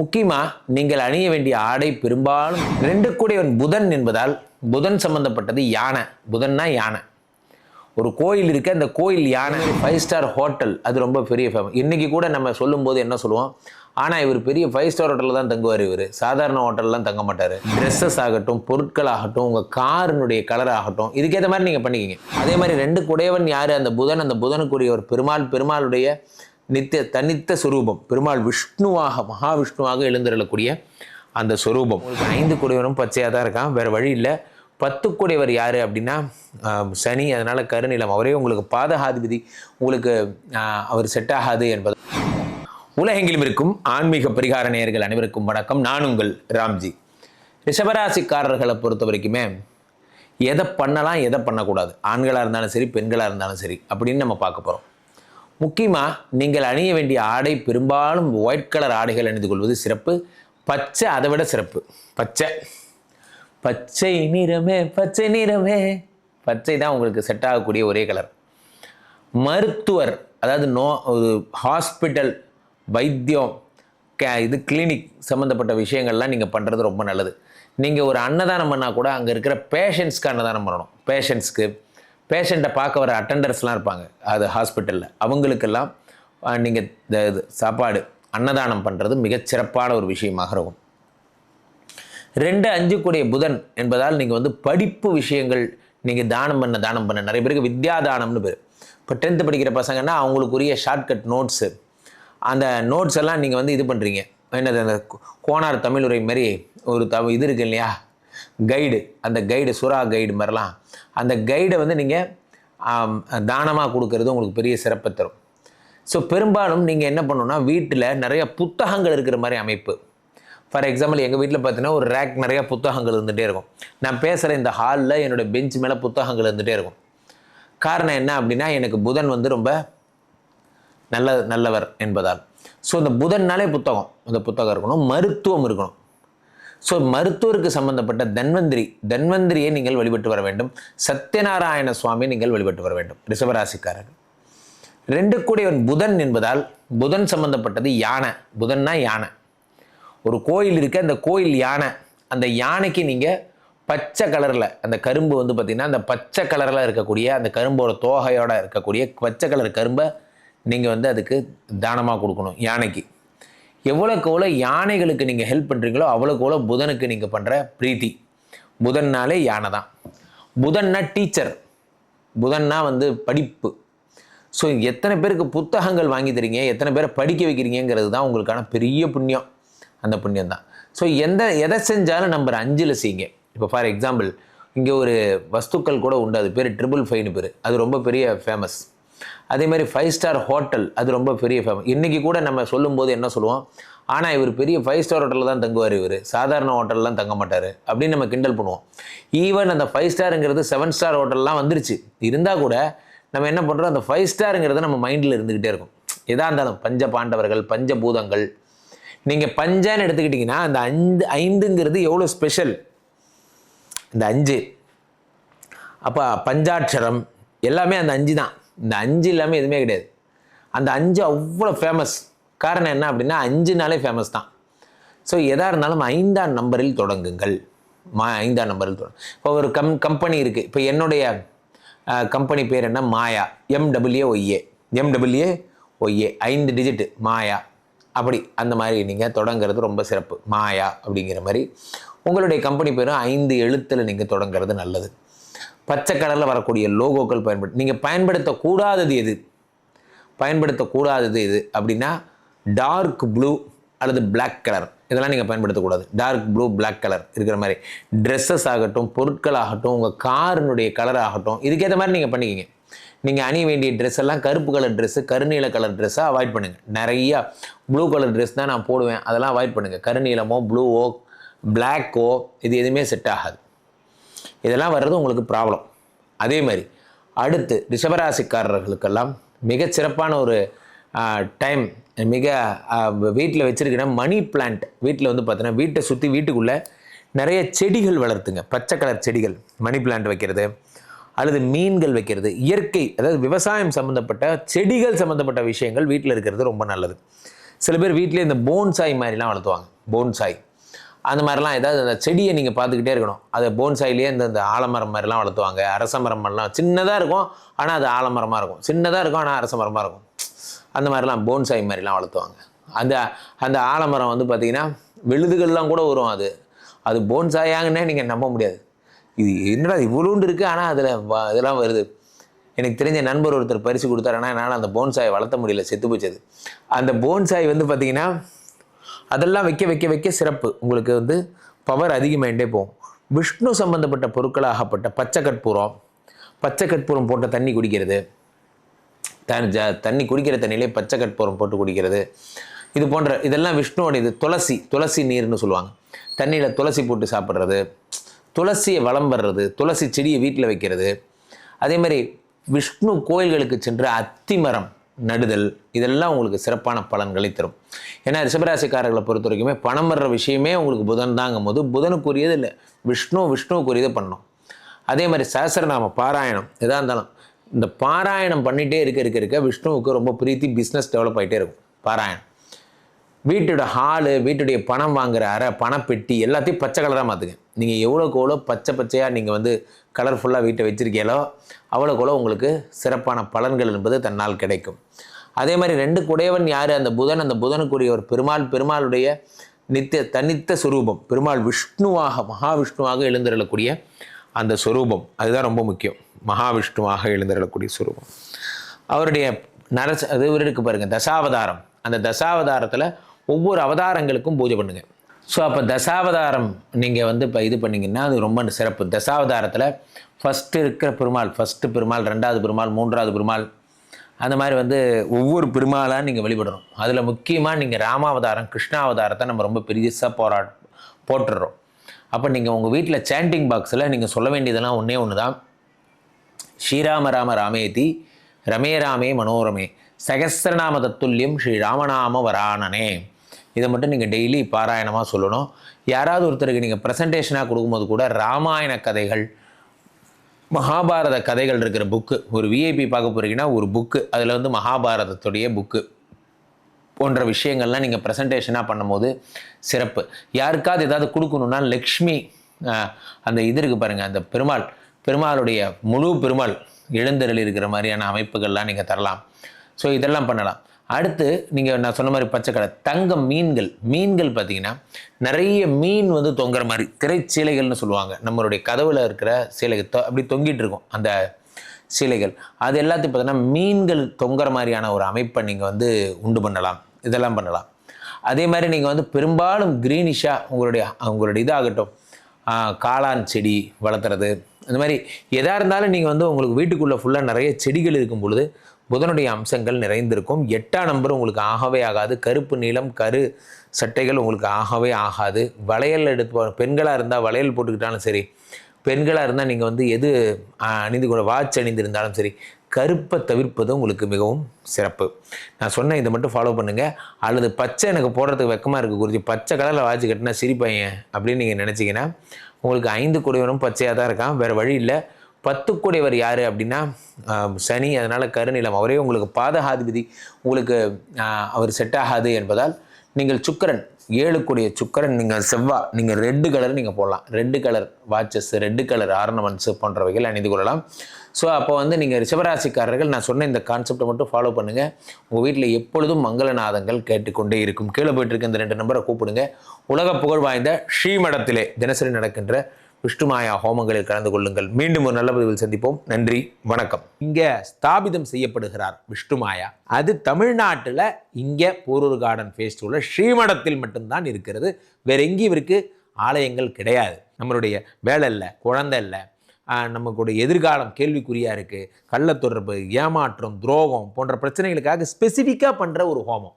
முக்கியமாக நீங்கள் அணிய வேண்டிய ஆடை பெரும்பாலும் ரெண்டு கூடையவன் புதன் என்பதால் புதன் சம்பந்தப்பட்டது யானை. புதன்னா யானை. ஒரு கோயில் இருக்குது அந்த கோயில் யானை ஃபைவ் ஸ்டார் ஹோட்டல் அது ரொம்ப பெரிய ஃபேமஸ் இன்றைக்கி கூட நம்ம சொல்லும்போது என்ன சொல்லுவோம்? ஆனால் இவர் பெரிய ஃபைவ் ஸ்டார் ஹோட்டலில் தான் தங்குவார் இவர். சாதாரண ஹோட்டல்லாம் தங்க மாட்டார். ட்ரெஸ்ஸஸ் ஆகட்டும் பொருட்கள் ஆகட்டும் உங்கள் காரினுடைய கலர் ஆகட்டும் இதுக்கேற்ற மாதிரி நீங்கள் பண்ணிக்கிங்க. அதே மாதிரி ரெண்டு குடையவன் யார்? அந்த புதன். அந்த புதனுக்குரிய ஒரு பெருமாள் பெருமாளுடைய நித்திய தனித்த சுரூபம். பெருமாள் விஷ்ணுவாக மகாவிஷ்ணுவாக எழுந்திரக்கூடிய அந்த ஸ்வரூபம் ஐந்து குடையவனும் பச்சையாக தான் இருக்கான். வேறு வழி இல்லை. பத்து குடையவர் யார் அப்படின்னா சனி. அதனால் கருநிலம். அவரே உங்களுக்கு பாதகாதிபதி. உங்களுக்கு அவர் செட் ஆகாது என்பது. உலகெங்கிலும் இருக்கும் ஆன்மீக பரிகார நேயர்கள் அனைவருக்கும் வணக்கம். நான் உங்கள் ராம்ஜி. ரிஷபராசிக்காரர்களை பொறுத்த வரைக்குமே எதை பண்ணலாம் எதை பண்ணக்கூடாது. ஆண்களாக இருந்தாலும் சரி பெண்களாக இருந்தாலும் சரி அப்படின்னு நம்ம பார்க்க போகிறோம் முக்கியமாக நீங்கள் அணிய வேண்டிய ஆடை பெரும்பாலும் ஒயிட் கலர் ஆடைகள் அணிந்து கொள்வது சிறப்பு. பச்சை அதை விட சிறப்பு. பச்சை. பச்சை நிறமே பச்சை நிறமே. பச்சை தான் உங்களுக்கு செட் ஆகக்கூடிய ஒரே கலர் மருத்துவர் அதாவது நோ ஒரு ஹாஸ்பிட்டல் வைத்தியம் கே இது கிளினிக் சம்மந்தப்பட்ட விஷயங்கள்லாம் நீங்கள் பண்ணுறது ரொம்ப நல்லது. நீங்கள் ஒரு அன்னதானம் பண்ணால் கூட அங்கே இருக்கிற பேஷண்ட்ஸ்க்கு அன்னதானம் பண்ணணும். பேஷண்ட்ஸ்க்கு பேஷண்ட்டை பார்க்க வர அட்டண்டர்ஸ்லாம் இருப்பாங்க. அது ஹாஸ்பிட்டலில் அவங்களுக்கெல்லாம் நீங்கள் இந்த இது சாப்பாடு அன்னதானம் பண்ணுறது மிகச்சிறப்பான ஒரு விஷயமாக இருக்கும். ரெண்டு அஞ்சு கூடிய புதன் என்பதால் நீங்கள் வந்து படிப்பு விஷயங்கள் நீங்கள் தானம் பண்ண தானம் பண்ண. நிறைய பேருக்கு வித்யா தானம்னு பேர். இப்போ டென்த்து படிக்கிற பசங்கன்னா அவங்களுக்குரிய ஷார்ட்கட் நோட்ஸு அந்த நோட்ஸ் எல்லாம் நீங்கள் வந்து இது பண்ணுறீங்க என்னது அந்த கோனார் தமிழுரை மாதிரி ஒரு த இது இருக்கு இல்லையா? கைடு அந்த கைடு சுறா கைடு மாதிரிலாம் அந்த கைடை வந்து நீங்கள் தானமாக கொடுக்கறது உங்களுக்கு பெரிய சிறப்பை தரும். ஸோ பெரும்பாலும் நீங்கள் என்ன பண்ணணும்னா வீட்டில் நிறைய புத்தகங்கள் இருக்கிற மாதிரி அமைப்பு. ஃபார் எக்ஸாம்பிள் எங்கள் வீட்டில் பார்த்தீங்கன்னா ஒரு ரேக் நிறைய புத்தகங்கள் இருந்துகிட்டே இருக்கும். நான் பேசுகிற இந்த ஹாலில் என்னோடய பெஞ்ச் மேலே புத்தகங்கள் இருந்துகிட்டே இருக்கும். காரணம் என்ன அப்படின்னா எனக்கு புதன் வந்து ரொம்ப நல்ல நல்லவர் என்பதால். ஸோ இந்த புதன்னாலே புத்தகம் அந்த புத்தகம் இருக்கணும். மருத்துவம் இருக்கணும். ஸோ மருத்துவருக்கு சம்பந்தப்பட்ட தன்வந்திரி தன்வந்திரியை நீங்கள் வழிபட்டு வர வேண்டும். சத்யநாராயண சுவாமி நீங்கள் வழிபட்டு வர வேண்டும். ரிஷபராசிக்காரர்கள். ரெண்டு கூடியவன் புதன் என்பதால் புதன் சம்பந்தப்பட்டது யானை. புதன்னா யானை. ஒரு கோயில் இருக்கு அந்த கோயில் யானை. அந்த யானைக்கு நீங்கள் பச்சை கலரில் அந்த கரும்பு வந்து பார்த்திங்கன்னா அந்த பச்சை கலரில் இருக்கக்கூடிய அந்த கரும்போட தோகையோடு இருக்கக்கூடிய பச்சை கலர் கரும்பை நீங்கள் வந்து அதுக்கு தானமாக கொடுக்கணும் யானைக்கு. எவ்வளோக்கு எவ்வளோ யானைகளுக்கு நீங்கள் ஹெல்ப் பண்ணுறீங்களோ அவ்வளோக்கு எவ்வளோ புதனுக்கு நீங்கள் பண்ணுற பிரீத்தி. புதன்னாலே யானை தான். புதன்னா டீச்சர் புதன்னா வந்து படிப்பு. ஸோ எத்தனை பேருக்கு புத்தகங்கள் வாங்கி தரீங்க எத்தனை பேரை படிக்க வைக்கிறீங்கிறது தான் உங்களுக்கான பெரிய புண்ணியம். அந்த புண்ணியம் தான். ஸோ எந்த எதை செஞ்சாலும் நம்பர் அஞ்சில் செய்யுங்க. இப்போ ஃபார் எக்ஸாம்பிள் இங்கே ஒரு வஸ்துக்கள் கூட உண்டு. அது பேர் ட்ரிபிள் ஃபைன்னு பேர். அது ரொம்ப பெரிய ஃபேமஸ் அதே மாதிரி ஃபைவ் ஸ்டார் ஹோட்டல் அது ரொம்ப பெரிய ஃபேமஸ் இன்றைக்கி கூட நம்ம சொல்லும்போது என்ன சொல்லுவோம்? ஆனால் இவர் பெரிய ஃபைவ் ஸ்டார் ஹோட்டலில் தான் தங்குவார் இவர். சாதாரண ஹோட்டல்லாம் தங்க மாட்டார். அப்படின்னு நம்ம கிண்டல் பண்ணுவோம். ஈவன் அந்த ஃபைவ் ஸ்டாருங்கிறது செவன் ஸ்டார் ஹோட்டல்லாம் வந்துருச்சு. இருந்தால் கூட நம்ம என்ன பண்ணுறோம் அந்த ஃபைவ் ஸ்டாருங்கிறது நம்ம மைண்டில் இருந்துக்கிட்டே இருக்கும். எதாக இருந்தாலும் பஞ்ச பாண்டவர்கள் பஞ்ச பூதங்கள். நீங்கள் பஞ்சான்னு எடுத்துக்கிட்டிங்கன்னா அந்த ஐந்து ஐந்துங்கிறது எவ்வளோ ஸ்பெஷல் இந்த அஞ்சு. அப்போ பஞ்சாட்சரம் எல்லாமே அந்த அஞ்சு தான் இந்த அஞ்சு இல்லாமல் எதுவுமே கிடையாது. அந்த அஞ்சு அவ்வளோ ஃபேமஸ் காரணம் என்ன அப்படின்னா அஞ்சுனாலே ஃபேமஸ் தான். ஸோ எதாக இருந்தாலும் ஐந்தாம் நம்பரில் தொடங்குங்கள். மா ஐந்தாம் நம்பரில் தொடங்கு. இப்போ ஒரு கம் கம்பெனி இருக்குது இப்போ என்னுடைய கம்பெனி பேர் என்ன? Maya. M W Y A M W Y A ஐந்து டிஜிட்டு மாயா. அப்படி அந்த மாதிரி நீங்கள் தொடங்குறது ரொம்ப சிறப்பு. மாயா அப்படிங்கிற மாதிரி. உங்களுடைய கம்பெனி பேரும் ஐந்து எழுத்தில் நீங்கள் தொடங்குறது நல்லது. பச்சை கலரில் வரக்கூடிய லோகோக்கள் பயன்படுத்தி நீங்கள் பயன்படுத்தக்கூடாதது எது? பயன்படுத்தக்கூடாதது எது? அப்படின்னா டார்க் ப்ளூ அல்லது பிளாக் கலர் இதெல்லாம் நீங்கள் பயன்படுத்தக்கூடாது. டார்க் ப்ளூ பிளாக் கலர் இருக்கிற மாதிரி. ட்ரெஸ்ஸஸ் ஆகட்டும் பொருட்கள் ஆகட்டும் உங்கள் காரினுடைய கலர் ஆகட்டும் இதுக்கேற்ற மாதிரி நீங்கள் பண்ணிக்கிங்க. நீங்கள் அணிய வேண்டிய ட்ரெஸ் எல்லாம் கருப்பு கலர் ட்ரெஸ்ஸு கருநீல கலர் ட்ரெஸ்ஸை அவாய்ட் பண்ணுங்கள் நிறையா ப்ளூ கலர் ட்ரெஸ் தான் நான் போடுவேன். அதெல்லாம் அவாய்ட் பண்ணுங்கள் கருநீலமோ ப்ளூவோ பிளாக்கோ இது எதுவுமே செட் ஆகாது. இதெல்லாம் வர்றது உங்களுக்கு ப்ராப்ளம் அதே மாதிரி அடுத்து ரிஷபராசிக்காரர்களுக்கெல்லாம் மிக சிறப்பான ஒரு டைம் மிக வீட்டில் வச்சுருக்கிற மணி பிளான்ட் வீட்டில் வந்து பார்த்தீங்கன்னா வீட்டை சுற்றி வீட்டுக்குள்ளே நிறைய செடிகள் வளர்த்துங்க. பச்சை கலர் செடிகள் மணி பிளான்ட் வைக்கிறது அல்லது மீன்கள் வைக்கிறது இயற்கை அதாவது விவசாயம் சம்மந்தப்பட்ட செடிகள் சம்மந்தப்பட்ட விஷயங்கள் வீட்டில் இருக்கிறது ரொம்ப நல்லது. சில பேர் வீட்டிலே இந்த போன்சாய் மாதிரிலாம் வளர்த்துவாங்க. போன்சாய் அந்த மாதிரிலாம் ஏதாவது அந்த செடியை நீங்கள் பார்த்துக்கிட்டே இருக்கணும். அது போன்சாயிலேயே இந்த இந்த ஆலமரம் மாதிரிலாம் வளர்த்துவாங்க. அரச மரம் சின்னதாக இருக்கும் ஆனால் அது ஆலமரமாக இருக்கும். சின்னதாக இருக்கும் ஆனால் அரச மரமாக இருக்கும். அந்த மாதிரிலாம் போன்சாய் மாதிரிலாம் வளர்த்துவாங்க. அந்த அந்த ஆலமரம் வந்து பார்த்திங்கன்னா விழுதுகள்லாம் கூட வரும் அது. அது போன்சாயாங்கன்னே நீங்கள் நம்ப முடியாது. இது என்னடா இவ்வளோண்டு இருக்குது ஆனால் அதில் இதெல்லாம் வருது. எனக்கு தெரிஞ்ச நண்பர் ஒருத்தர் பரிசு கொடுத்தாரு. ஆனால் என்னால் அந்த போன்சாயை வளர்த்த முடியல. செத்து போச்சது அந்த போன்சாய் வந்து பார்த்திங்கன்னா அதெல்லாம் வைக்க வைக்க வைக்க சிறப்பு. உங்களுக்கு வந்து பவர் அதிகமாகிட்டே போகும். விஷ்ணு சம்பந்தப்பட்ட பொருட்களாகப்பட்ட பச்சை கற்பூரம் பச்சை கற்பூரம் போட்ட தண்ணி குடிக்கிறது. தன் ஜ தண்ணி குடிக்கிற தண்ணியிலே பச்சை கற்பூரம் போட்டு குடிக்கிறது. இது போன்ற இதெல்லாம் விஷ்ணுவோட இது துளசி துளசி நீர்னு சொல்லுவாங்க. தண்ணியில் துளசி போட்டு சாப்பிட்றது. துளசியை வளம் வர்றது துளசி செடியை வீட்டில் வைக்கிறது. அதே மாதிரி விஷ்ணு கோயில்களுக்கு சென்று அத்திமரம். நடுதல் இதெல்லாம் உங்களுக்கு சிறப்பான பலன்களை தரும். ஏன்னா ரிஷபராசிக்காரர்களை பொறுத்த வரைக்குமே பணம் வர்ற விஷயமே உங்களுக்கு புதன் தாங்கும் போது புதனுக்குரியது இல்லை. விஷ்ணு விஷ்ணுவுக்குரியதை பண்ணணும். அதே மாதிரி சஹஸ்ரநாம பாராயணம் எதாக இருந்தாலும். இந்த பாராயணம் பண்ணிகிட்டே இருக்க இருக்க இருக்க விஷ்ணுவுக்கு ரொம்ப பிரீத்தி பிஸ்னஸ் டெவலப் ஆகிட்டே இருக்கும். பாராயணம். வீட்டோட ஹாலு வீட்டுடைய பணம் வாங்குற அறை பணப்பெட்டி எல்லாத்தையும் பச்சை கலராக மாற்றுங்க நீங்கள் எவ்வளோக்கு எவ்வளோ பச்சை பச்சையாக நீங்கள் வந்து கலர்ஃபுல்லாக வீட்டை வச்சுருக்கீங்களோ அவ்வளோக்குள்ள உங்களுக்கு சிறப்பான பலன்கள் என்பது தன்னால் கிடைக்கும். அதே மாதிரி ரெண்டு குடையவன் யார்? அந்த புதன். அந்த புதனுக்குரிய ஒரு பெருமாள் பெருமாளுடைய நித்திய தனித்த சுரூபம். பெருமாள் விஷ்ணுவாக மகாவிஷ்ணுவாக எழுந்திரளக்கூடிய அந்த சுரூபம். அதுதான் ரொம்ப முக்கியம். மகாவிஷ்ணுவாக எழுந்திரளக்கூடிய சுரூபம். அவருடைய நரச அது இருக்கு பாருங்கள் தசாவதாரம். அந்த தசாவதாரத்தில் ஒவ்வொரு அவதாரங்களுக்கும் பூஜை பண்ணுங்கள் ஸோ அப்போ தசாவதாரம் நீங்கள் வந்து இப்போ இது பண்ணிங்கன்னா அது ரொம்ப சிறப்பு. தசாவதாரத்தில் ஃபஸ்ட்டு இருக்கிற பெருமாள் ஃபஸ்ட்டு பெருமாள் ரெண்டாவது பெருமாள் மூன்றாவது பெருமாள் அந்த மாதிரி வந்து ஒவ்வொரு பெருமாளாக நீங்கள் வழிபடணும். அதில் முக்கியமாக நீங்கள் ராமாவதாரம் கிருஷ்ணாவதாரத்தை நம்ம ரொம்ப பெருசாக போரா போட்டுடுறோம் அப்போ நீங்கள் உங்கள் வீட்டில் சேண்டிங் பாக்ஸில் நீங்கள் சொல்ல வேண்டியதெல்லாம் ஒன்றே ஒன்று தான் ஸ்ரீராம ராம ராமேதி ரமே ராமே மனோரமே சகசிரநாம தத்துல்யம் ஸ்ரீ ராமநாம வராணனே இதை மட்டும் நீங்கள் டெய்லி பாராயணமாக சொல்லணும். யாராவது ஒருத்தருக்கு நீங்கள் ப்ரெசன்டேஷனாக கொடுக்கும்போது கூட ராமாயண கதைகள் மகாபாரத கதைகள் இருக்கிற புக்கு ஒரு விஐபி பார்க்க போகிறீங்கன்னா ஒரு புக்கு அதில் வந்து மகாபாரதத்துடைய புக்கு போன்ற விஷயங்கள்லாம் நீங்கள் ப்ரெசன்டேஷனாக பண்ணும்போது சிறப்பு. யாருக்காவது ஏதாவது கொடுக்கணுன்னா லக்ஷ்மி அந்த இது இருக்குது பாருங்கள் அந்த பெருமாள் பெருமாளுடைய முழு பெருமாள் எழுந்தருள் இருக்கிற மாதிரியான அமைப்புகள்லாம் நீங்கள் தரலாம். ஸோ இதெல்லாம் பண்ணலாம். அடுத்து நீங்கள் நான் சொன்ன மாதிரி பச்சைக்கடை தங்கம் மீன்கள். மீன்கள் பார்த்தீங்கன்னா நிறைய மீன் வந்து தொங்குற மாதிரி திரைச்சீலைகள்னு சொல்லுவாங்க. நம்மளுடைய கதவில் இருக்கிற சீலைகள் தொ- அப்படி தொங்கிட்டு இருக்கும் அந்த சீலைகள். அது எல்லாத்தையும் பார்த்தீங்கன்னா மீன்கள் தொங்குற மாதிரியான ஒரு அமைப்பை நீங்கள் வந்து உண்டு பண்ணலாம். இதெல்லாம் பண்ணலாம். அதே மாதிரி நீங்கள் வந்து பெரும்பாலும் க்ரீனிஷாக உங்களுடைய உங்களுடைய இதாகட்டும் காளான் செடி வளர்த்துறது. இந்த மாதிரி எதாக இருந்தாலும் நீங்கள் வந்து உங்களுக்கு வீட்டுக்குள்ளே ஃபுல்லாக நிறைய செடிகள் இருக்கும் பொழுது புதனுடைய அம்சங்கள் நிறைந்திருக்கும். எட்டாம் நம்பர் உங்களுக்கு ஆகவே ஆகாது. கருப்பு நீளம் கரு சட்டைகள் உங்களுக்கு ஆகவே ஆகாது. வளையல் எடுத்து பெண்களாக இருந்தால் வளையல் போட்டுக்கிட்டாலும் சரி பெண்களாக இருந்தால் நீங்கள் வந்து எது அணிந்து கூட வாட்ச் அணிந்திருந்தாலும் சரி கருப்பை தவிர்ப்பது உங்களுக்கு மிகவும் சிறப்பு. நான் சொன்ன இதை மட்டும் ஃபாலோ பண்ணுங்கள் அல்லது பச்சை எனக்கு போடுறதுக்கு வெக்கமாக இருக்குது குறிச்சி பச்சை கலரில் வாட்ச் கட்டினா சிரிப்பையன் அப்படின்னு நீங்கள் நினச்சிங்கன்னா உங்களுக்கு ஐந்து குடையவனும் பச்சையாக தான் இருக்கான். வேறு வழி இல்லை. பத்துக்குடையவர் யார் அப்படின்னா சனி. அதனால் கருநிலம் அவரே உங்களுக்கு பாதகாதிபதி. உங்களுக்கு அவர் செட் ஆகாது என்பதால் நீங்கள் சுக்கிரன். ஏழு கூடிய நீங்கள் செவ்வாய் நீங்கள் ரெட்டு கலர் நீங்கள் போடலாம். Red colour watches red colour ornaments போன்றவைகள் அணிந்து கொள்ளலாம். ஸோ அப்போ வந்து நீங்கள் ரிஷபராசிக்காரர்கள் நான் சொன்ன இந்த கான்செப்டை மட்டும் ஃபாலோ பண்ணுங்கள் உங்கள் வீட்டில் எப்பொழுதும் மங்களநாதங்கள் கேட்டுக்கொண்டே இருக்கும். கீழே போயிட்டு இருக்க இந்த ரெண்டு நம்பரை கூப்பிடுங்க. உலக புகழ் வாய்ந்த ஸ்ரீமடத்திலே தினசரி நடக்கின்ற விஷ்ணுமாயா ஹோமங்களில் கலந்து கொள்ளுங்கள். மீண்டும் ஒரு நல்ல பதிவில் சந்திப்போம். நன்றி வணக்கம். இங்கே ஸ்தாபிதம் செய்யப்படுகிறார் விஷ்ணுமாயா அது தமிழ்நாட்டில் இங்கே போரூர் கார்டன் ஃபேஸ்டிவலில் ஸ்ரீமடத்தில் மட்டும்தான் இருக்கிறது. வேற எங்கேயும் இவருக்கு ஆலயங்கள் கிடையாது. நம்மளுடைய வேலை இல்லை குழந்தை இல்லை. நமக்குடைய எதிர்காலம் கேள்விக்குறியாக இருக்குது கள்ளத்தொடர்பு ஏமாற்றம் துரோகம் போன்ற பிரச்சனைகளுக்காக ஸ்பெசிஃபிக்காக பண்ணுற ஒரு ஹோமம்.